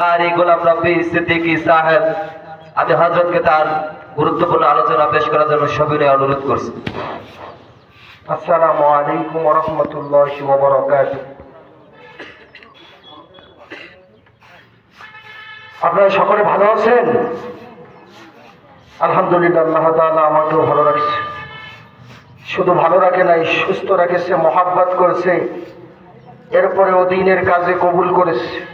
কারি গোলাম রব্বি সিদ্দিকী সাহেব। আমি হজরতকে তার গুরুত্বপূর্ণ আলোচনা পেশ করার জন্য সবিনয় অনুরোধ করছি। আসসালামু আলাইকুম রহমতুল্লাহ বরকাত আপনারা সকলে ভালো আছেন? আলহামদুলিল্লাহ তাআলা আমাকেও ভালো রাখছে। শুধু ভালো রাখে নাই, সুস্থ রাখেছে, মহাব্বাত করেছে। এরপরে ও দিনের কাজে কবুল করেছে।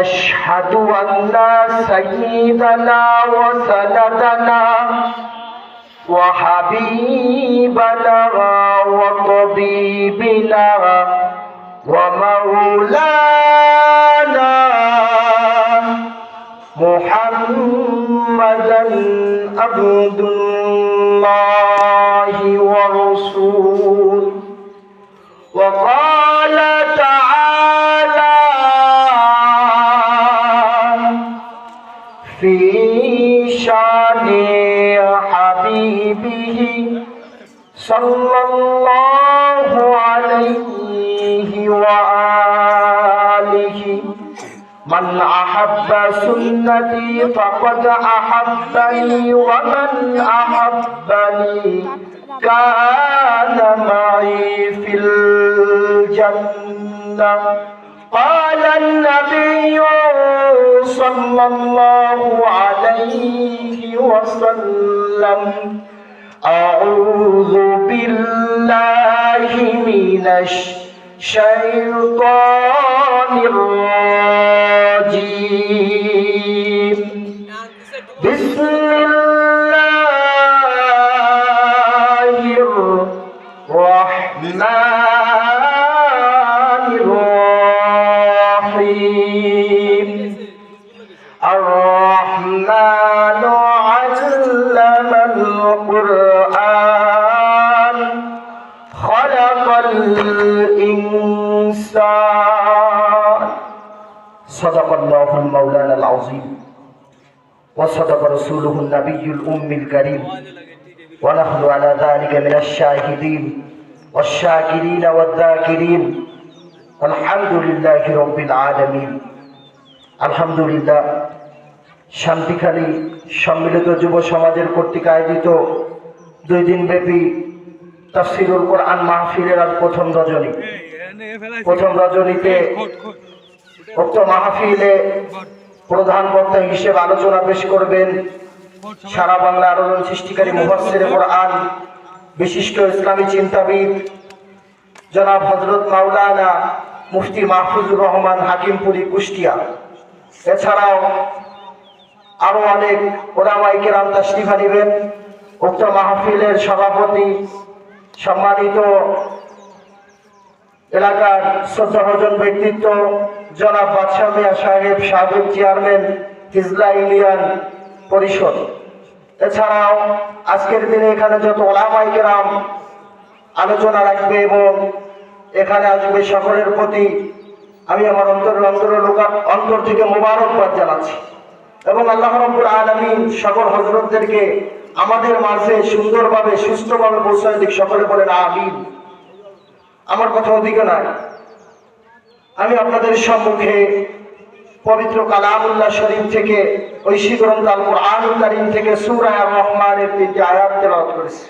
ونشهد أن سيدنا وسندنا وحبيبنا وطبيبنا ومولانا شان حبيبه صلى الله عليه وآله. من أحب سنتي فقد أحبني ومن أحبني كان معي في الجنة. قال النبي صلى الله عليه وسلم. أعوذ بالله من الشيطان الرجيم. بسم الله الرحمن القرآن خلق الإنسان. صدق الله مولانا العظيم. وصدق رسوله النبي الأم الكريم. ونحن على ذلك من الشاهدين والشاكرين والذاكرين. الحمد لله رب العالمين. الحمد لله শান্তিখালী সম্মিলিত যুব সমাজের কর্তৃক আয়োজিত দুই দিন ব্যাপী তাফসিরুল কোরআন মাহফিলের আজ প্রথম রজনী। প্রথম রজনীতে উক্ত মাহফিলে প্রধান বক্তা হিসেবে আলোচনা পেশ করবেন সারা বাংলা আলোড়ন সৃষ্টিকারী মুফাসসিরে কোরআন, বিশিষ্ট ইসলামী চিন্তাবিদ জনাব হজরত মাওলানা মুফতি মাহফুজুর রহমান হাকিমপুরি কুষ্টিয়া। এছাড়াও আরও অনেক ওলামাই কেরাম তাশরিফা নেবেন উক্ত মাহফিলের সভাপতি সম্মানিত এলাকার শ্রদ্ধাভজন ব্যক্তিত্ব জনাব বাদশাহ মিয়া সাহেব, সাবেক চেয়ারম্যান হিজলা ইউনিয়ন পরিষদ। এছাড়াও আজকের দিনে এখানে যত ওলামাই কেরাম আলোচনা রাখবে এবং এখানে আসবে সকলের প্রতি আমি আমার অন্তর লোকার অন্তর থেকে মোবারকবাদ জানাচ্ছি। এবং আল্লাহ রব্বুল আলমিন সকল হজরতদেরকে আমাদের মাঝে সুন্দরভাবে, সুস্থভাবে পৌঁছায় দিক। সকলে বলেন, আমিন। আমার কথা ওদিকে নয়। আমি আপনাদের সম্মুখে পবিত্র কালামুল্লাহ শরীফ থেকে ঐশী গ্রন্থ আল কোরআন কারিম থেকে সুরায় রহমানের তিনটি আয়াত তেলাওয়াত করেছি।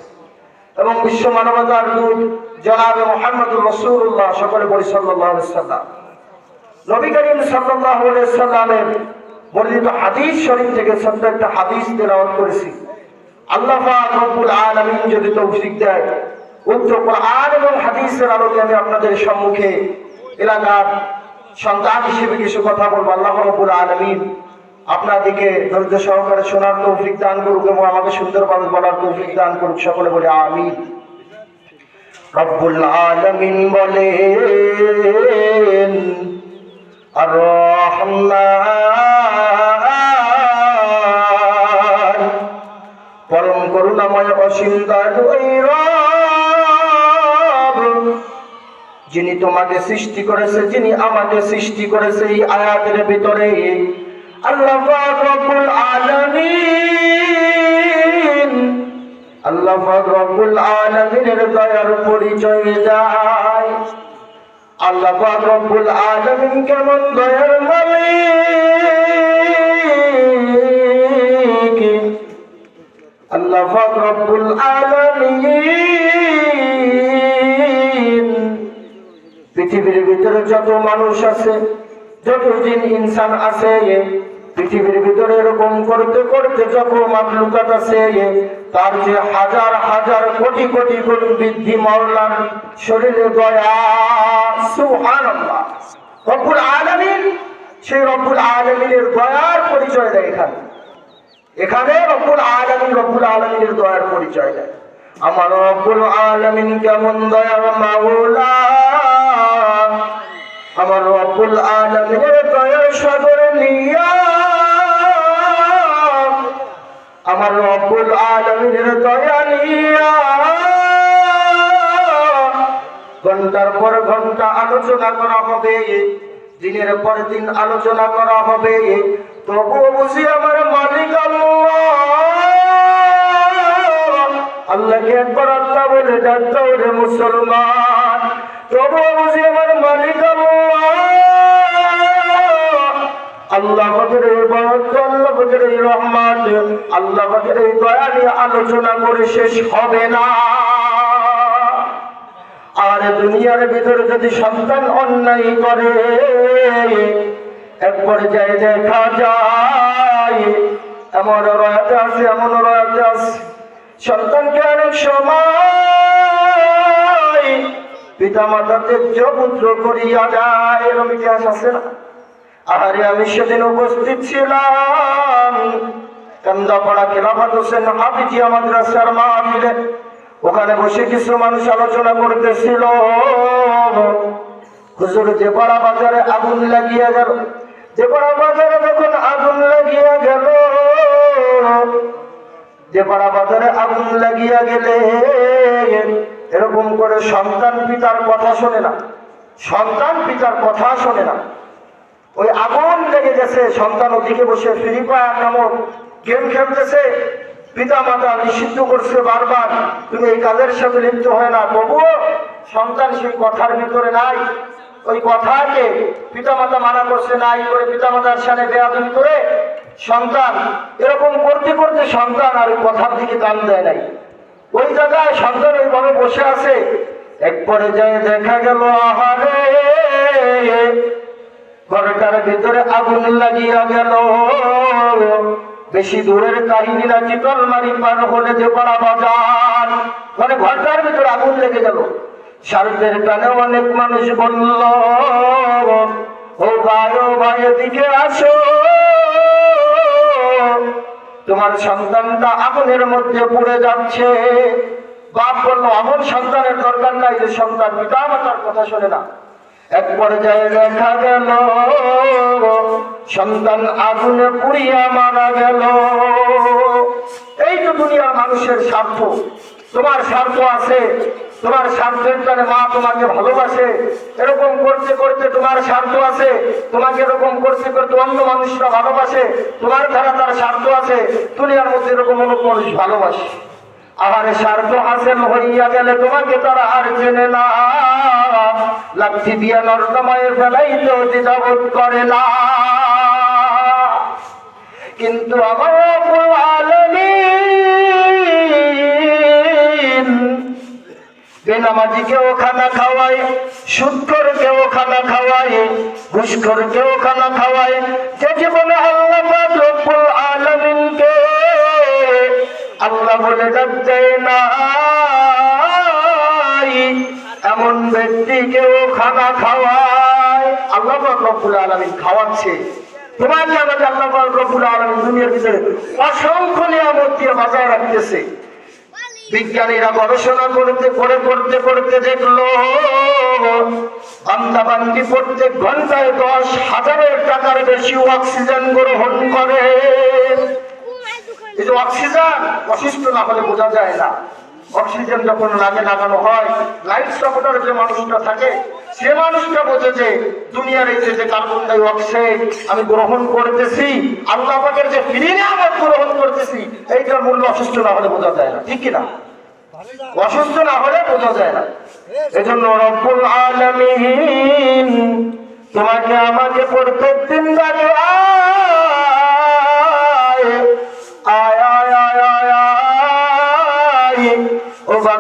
এবং বিশ্ব মানবতার দূত জনাবে মোহাম্মদুর রসুল্লাহ সকলে বলি সাল্লাহ নবী করিম সাল্লাহ সাল্লামের বর্ণিত হাদিস শরীফ থেকে ছোট্ট একটা হাদিস তেলাওয়াত করেছি। আল্লাহ রব্বুল আলামিন যদি তৌফিক দেয় উক্ত কোরআন এবং হাদিসের আলোকে আমি আপনাদের সম্মুখে এলাকার সন্তান হিসেবে কিছু কথা বলব। আল্লাহ রব্বুল আলামিন আপনাদেরকে ধৈর্য সহকারে শোনার তৌফিক দান করুক এবং আমাকে সুন্দরভাবে বলার তৌফিক দান করুক। সকলে বলে আমি রব্বুল আলমিন বলেন রহমান পরম করুণাময় অসীম ওই যিনি তোমাকে সৃষ্টি করেছে, যিনি আমাকে সৃষ্টি করেছে এই আয়াতের ভিতরে। আল্লাহ রব্বুল আলামিন, আল্লাহ রব্বুল আলামিনের দয়ার পরিচয় যায় আল্লাহ পাক রব্বুল আলামিন কেমন দয়ার মালিক? আল্লাহ পাক রব্বুল আলামিন। পৃথিবীর ভিতরে যত মানুষ আছে যত দিন ইনসান আছে পৃথিবীর ভিতরে এরকম করতে করতে যত মাকলুকাত আছে তার যে হাজার হাজার কোটি কোটি গুণ বৃদ্ধি মাওলার শরীরে দয়া, সুবহানাল্লাহ। রব্বুল আলামিন সেই রব্বুল আলামিনের দয়ার পরিচয় দেয় এখানে। এখানে রব্বুল আলামিন রব্বুল আলামিনের দয়ার পরিচয় দেয়। আমার রব্বুল আলামিন কেমন দয়ার মাওলা? আমার রব্বুল আলামিনের দয়ার সাগরে নিয়া আমার রব্বুল আলামিনের দয়া নিয়া ঘণ্টার পর ঘণ্টা আলোচনা করা হবে, দিনের পর দিন আলোচনা করা হবে। তবুও বুঝি আমার মালিক আল্লাহ। আল্লাহকে একবার আল্লাহ বলে ডাক্তার মুসলমান। তবুও বুঝি আমার মালিক আল্লাহ। আল্লাহ এই বরকত, আল্লাহ রহমত আল্লাহ এই দয়া নিয়ে আলোচনা করে শেষ হবে না। আর দুনিয়ার ভিতরে যদি সন্তান অন্যায় করে এক পর্যায়ে দেখা যায় এমন রয়াতে আছে এমন রয়াতে আছে। সন্তানকে অনেক সময় পিতা মাতা তেজ্য পুত্র করিয়া যায় এরকম ইতিহাস আছে না? আরে আমি সেদিন উপস্থিত ছিলাম। কান্দাপাড়া খেলাফাত হোসেন হাফিজিয়া মাদ্রাসার মাহফিলে। ওখানে বসে কিছু মানুষ আলোচনা করতেছিল। বাজারে আগুন লাগিয়ে গেল। দেপাড়া বাজারে যখন আগুন লাগিয়ে গেল বাজারে আগুন লাগিয়া গেলে এরকম করে সন্তান পিতার কথা শোনে না। সন্তান পিতার কথা শোনে না। ওই আগুন লেগে গেছে, সন্তান ওদিকে বসে ফ্রি ফায়ার নামক গেম খেলতেছে। পিতা মাতা নিষিদ্ধ করছে বারবার। তুমি এই কাজের সাথে লিপ্ত হয় না। তবুও সন্তান সেই কথার ভিতরে নাই। ওই কথাকে পিতা মাতা মানা করছে নাই করে পিতা মাতার সামনে বেয়াদবি করে সন্তান, এরকম করতে করতে সন্তান আর ওই কথার দিকে কান দেয় নাই। ওই জায়গায় সন্তান ওইভাবে বসে আছে। এক পর্যায়ে দেখা গেল, আহারে! ঘরটার ভিতরে আগুন লাগিয়া গেল। বেশি দূরের কাহিনী না চিতলমারি পার হলে যে পাড়া বাজার। মানে ঘরটার ভিতরে আগুন লেগে গেল। শারদের টানে অনেক মানুষ বলল, ও ভাই, ও এদিকে আসো। তোমার সন্তানটা আগুনের মধ্যে পুড়ে যাচ্ছে। বাপ বলল, আমার সন্তানের দরকার নাই যে সন্তান পিতা মাতার কথা শোনে না। এক পর্যায়ে দেখা গেল, সন্তান আগুনে পুড়িয়া মারা গেল। এই তো দুনিয়ার মানুষের স্বার্থ। তোমার স্বার্থ আছে, তোমার স্বার্থের জন্য মা তোমাকে ভালোবাসে। এরকম করতে করতে তোমার স্বার্থ আছে, তোমাকে এরকম করতে করতে অন্য মানুষরা ভালোবাসে। তোমার দ্বারা তার স্বার্থ আছে, দুনিয়ার মধ্যে এরকম অনেক মানুষ ভালোবাসে। আহারে স্বার্থ হাসিল হইয়া গেলে তোমাকে তারা আর চেনে না। লাঠি দিয়া নর্দমায় ফেলাইতেও দ্বিধাবোধ করে না। কিন্তু আমার বেনামাজিকেও খানা খাওয়ায় সুৎকরকেও খানা খাওয়ায়, ঘুষখোরকেও খানা খাওয়ায়। যে জীবনে আল্লাহ রব্বুল আল্লাহ বলে ডাকতে না এমন ব্যক্তিকেও খানা খাওয়ায়। আল্লাহ রব্বুল আলামিন খাওয়াচ্ছে। আলামিন দুনিয়ার অসংখ্য বাজায় রাখতেছে। বিজ্ঞানীরা গবেষণা করতে, করে, করতে করতে দেখল প্রত্যেক ঘন্টায় দশ হাজারের টাকার বেশি অক্সিজেন গ্রহণ করে। এই যে অক্সিজেন, অসুস্থ না হলে বোঝা যায় না। অক্সিজেন যখন লাগে লাগানো হয় লাইফ সাপোর্টার যে মানুষটা থাকে, সে মানুষটা বোঝে যে দুনিয়ার এই যে কার্বন ডাই অক্সাইড আমি গ্রহণ করতেছি, আল্লাহ পাকের যে ফিরে আমার গ্রহণ করতেছি, এইটার মূল্য অসুস্থ না হলে বোঝা যায় না। ঠিক কিনা? অসুস্থ না হলে বোঝা যায় না। এজন্য রব্বুল আলামিন তোমাকে আমাকে প্রত্যেক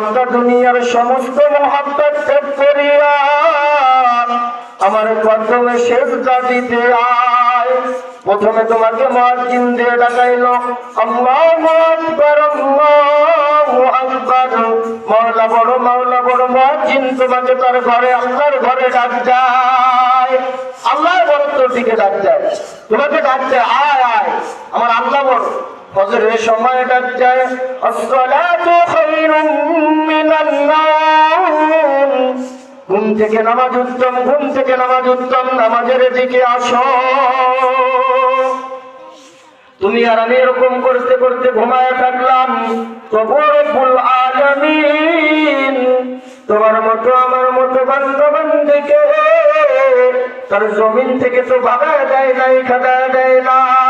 বান্দা দুনিয়ার সমস্ত মহাব্বত ত্যাগ করিয়া আমার কদমে শেষ দিতে আয়। প্রথমে তোমাকে মহাজিন দিয়ে ডাকাইল। মাওলা বড় মাওলা বড় মহাজিন তোমাকে তার ঘরে, আল্লাহর ঘরে ডাক যায় আল্লাহর বড় দিকে ডাক যায় তোমাকে ডাক যায় আয় আয়। আমার আল্লাহ বড়। ফজরের সময় ডাক যায় আসসালাতু খায়রুম মিনান ঘুম থেকে নামাজ উত্তম, ঘুম থেকে নামাজ উত্তম, নামাজের দিকে আসো। তুমি আর আমি এরকম করতে করতে ঘুমায় থাকলাম। তবু রব্বুল আলামিন তোমার মতো, আমার মতো বান্ধবান্ধবকে তার জমিন থেকে তো বাগায় দেয় নাই খাদায় দেয় নাই।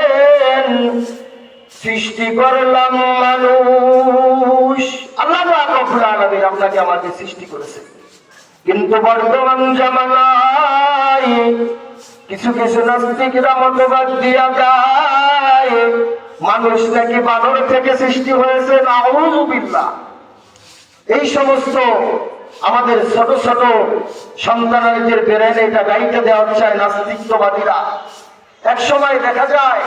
সৃষ্টি করলাম মানুষ। আল্লাহ আলামিন আপনাকে আমাকে সৃষ্টি করেছে। কিন্তু বর্তমান জামানায় কিছু কিছু নাস্তিকরা মতবাদ দিয়া যায়, মানুষ নাকি বানর থেকে সৃষ্টি হয়েছে নাউজুবিল্লাহ এই সমস্ত আমাদের ছোট ছোট সন্তানদের বেরেনে এটা গাইতে দেওয়া চায় নাস্তিকবাদীরা। এক সময় দেখা যায়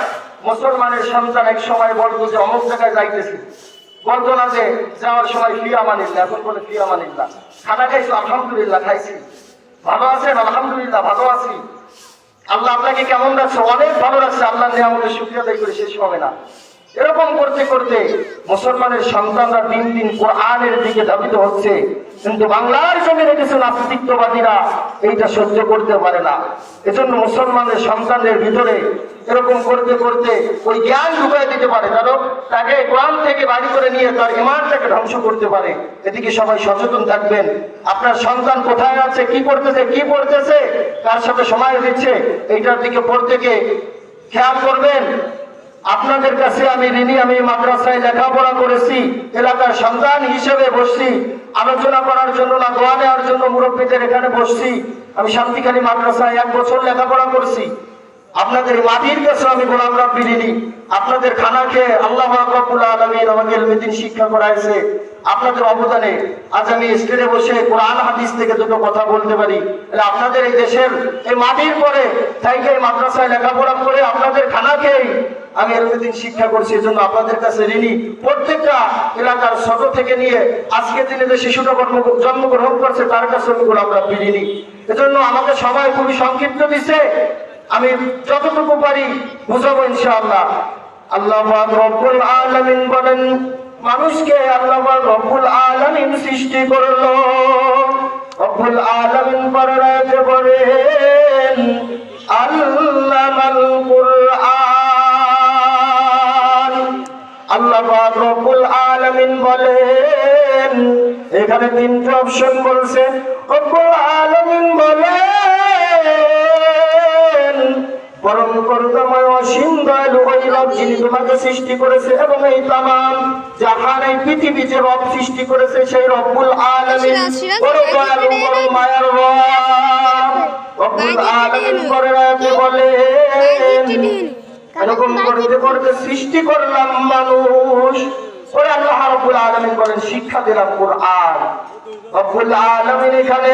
মুসলমানের সন্তান এক সময় বলতো যে অমুক জায়গায় যাইতেছি। বলতো না যে যাওয়ার সময় ফিয়া না, এখন বলে ফিয়া না। খানা খাইছো, আলহামদুলিল্লাহ, খাইছি। ভালো আছেন? আলহামদুলিল্লাহ, ভালো আছি। আল্লাহ আপনাকে কেমন রাখছে? অনেক ভালো রাখছে। আল্লাহ আমাদের শুক্রিয়া দায়ী করে, শেষ হবে না। এরকম করতে করতে মুসলমানের সন্তানরা দিন দিন কোরআনের দিকে ধাবিত হচ্ছে। কিন্তু বাংলার জমিনে কিছু নাস্তিকবাদীরা এইটা সহ্য করতে পারে না। এজন্য মুসলমানের সন্তানদের ভিতরে এরকম করতে করতে ওই জ্ঞান ঢুকাই দিতে পারে। কারণ তাকে কোরআন থেকে বাড়ি করে নিয়ে তার ইমানটাকে ধ্বংস করতে পারে। এদিকে সবাই সচেতন থাকবেন। আপনার সন্তান কোথায় আছে, কি করতেছে কি পড়তেছে, কার সাথে সময় দিচ্ছে, এইটার দিকে পড়তে খেয়াল করবেন। আপনাদের কাছে আমি ঋণী, আমি মাদ্রাসায় লেখাপড়া করেছি, এলাকার সন্তান হিসেবে বসছি, আলোচনা করার জন্য না, দোয়া নেওয়ার জন্য মুরব্বীদের এখানে বসছি। আমি শান্তিখালী মাদ্রাসায় এক বছর লেখাপড়া করছি। আপনাদের মাটির কাছে আমি গোলাম রাব্বি ঋণী। আপনাদের খানা খেয়ে আল্লাহ আলমিন আমাকে এলমেদিন শিক্ষা করাইছে। আপনাদের অবদানে আজ আমি স্টেজে বসে কোরআন, হাদিস থেকে দুটো কথা বলতে পারি। আপনাদের এই দেশের এই মাটির পরে থাইকে মাদ্রাসায় লেখাপড়া করে আপনাদের খানা খেয়েই আমি এলমেদিন শিক্ষা করছি, এজন্য আপনাদের কাছে ঋণী। প্রত্যেকটা এলাকার ছোট থেকে নিয়ে আজকে দিনে যে শিশুটা কর্ম জন্মগ্রহণ করছে, তার কাছে আমি গোলাম রাব্বি ঋণী। এজন্য আমাকে সবাই খুবই সংক্ষিপ্ত দিছে আমি যতটুকু পারি বুঝাবো ইনশাআল্লাহ। আল্লাহ রব্বুল আলামিন বলেন, মানুষকে আল্লাহ রব্বুল আলামিন সৃষ্টি করল। রব্বুল আলামিন পরাতে বলেন, আল্লামাল কুরআন। আল্লাহ রব্বুল আলামিন বলেন এখানে তিনটে অপশন বলছে। রব্বুল আলামিন বলেন পরম করুণাময় অসীম দয়ালু ওই রব যিনি তোমাকে সৃষ্টি করেছে এবং এই তামাম জাহান এই পৃথিবী যে রব সৃষ্টি করেছে সেই রব্বুল আলামিন বড় দয়ালু বড় মায়ার রব। রব্বুল আলামিন এনে। করে রাখতে বলে এরকম করতে করতে সৃষ্টি করলাম মানুষ। ওই আল্লাহ রাব্বুল আলামিন বলেন শিক্ষা দিলাম কোরআন। রব্বুল আলামিন এখানে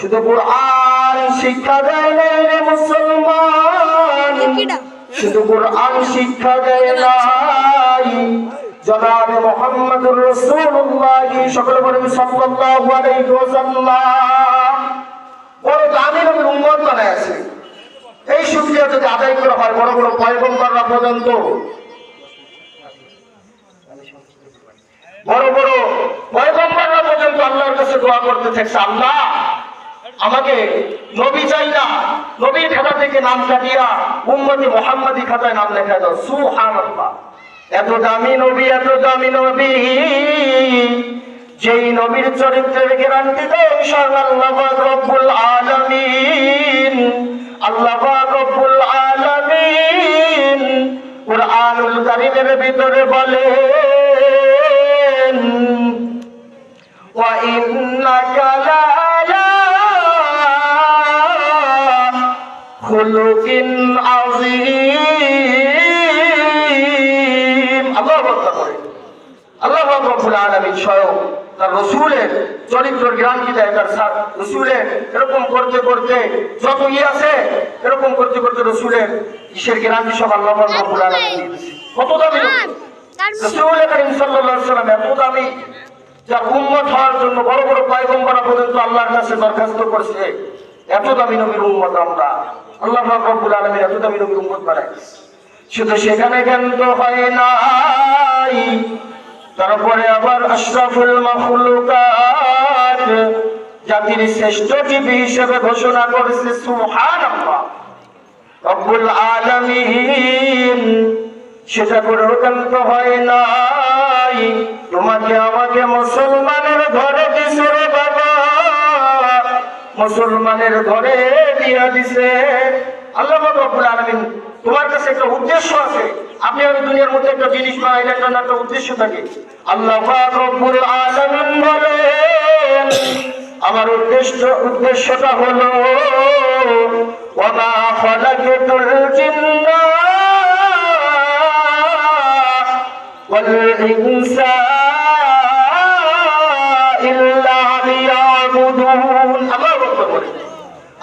শুধু কোরআন শিক্ষা দেয় রে মুসলমান। শুধু কোরআন শিক্ষা দেয় নাই। জনাবে মোহাম্মদুর রাসূলুল্লাহ সকলে বলেন সাল্লাল্লাহু আলাইহি ওয়াসাল্লাম। বড় দামি নবীর উম্মত বানায় আছে। এই শুক্রিয়া যদি আদায় করা হয়, বড় বড় পয়গম্বররা পর্যন্ত। বড় বড় পয়গম্বররা পর্যন্ত আল্লাহর কাছে দোয়া করতে থাকছে। আল্লাহ, আমাকে নবী চাই না নবীর খাতা থেকে নাম কাটিয়া উম্মতি মোহাম্মদী খাতায় নাম লেখা দাও। সুবহানাল্লাহ। এত দামি নবী, এত দামি নবী। যেই নবীর চরিত্রের গ্যারান্টি দেয় পাক রব্বুল আলামিন। আল্লাহ রব্বুল আলামিন কুরআনুল কারীমের ভিতরে বলেন, ওয়া ইন্নাকা লা খুলুকিন আযীম। আল্লাহ আকবার আল্লাহ আকবার আলামিন স্বয়ং তার রসুলের চরিত্র কি দেয় তার রসুলের এরকম করতে করতে যত ই আছে এরকম করতে করতে রসুলের ঈশ্বর জ্ঞান সব আল্লাহ। কত দামি রসুল? করিম আলাইহি সাল্লাম এত দামি উম্মত হওয়ার জন্য বড় বড় পয়গম্বরা পর্যন্ত আল্লাহর কাছে দরখাস্ত করছে। এত দামি নবীর উম্মত আমরা। আল্লাহ রব্বুল আলামিন এত দামি নবীর উম্মত বানাই শুধু সেখানে জ্ঞান হয় নাই। তারপরে আবার আশরাফুল মাখলুকাত, জাতির শ্রেষ্ঠ জীবী হিসেবে ঘোষণা করেছে, সুবহানাল্লাহ। রব্বুল আলামিন সেটা করে ক্ষান্ত হয় নাই। তোমাকে আমাকে মুসলমানের ঘরে দিছে রে বাবা। মুসলমানের ঘরে দিয়া দিছে। আল্লাহ রব্বুল আলামিন তোমার কাছে একটা উদ্দেশ্য আছে। আপনি আমি দুনিয়ার মধ্যে একটা জিনিস বানাইলে একটা একটা উদ্দেশ্য থাকে। আল্লাহ রব্বুল আমার উদ্দেশ্য, উদ্দেশ্যটা হলো ইল্লা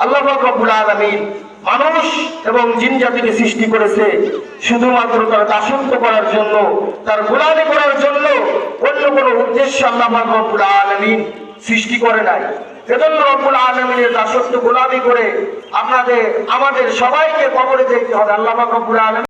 আল্লাহু রব্বুল আলামিন মানুষ এবং জিন জাতিকে সৃষ্টি করেছে শুধুমাত্র তার দাসত্ব করার জন্য, তার গোলামি করার জন্য অন্য কোনো উদ্দেশ্য আল্লাহ রব্বুল আলামিন সৃষ্টি করে নাই। এজন্য রব্বুল আলমিনের দাসত্ব গোলামি করে আপনাদের, আমাদের সবাইকে কবরে দেখতে হবে। আল্লাহ রব্বুল আলামিন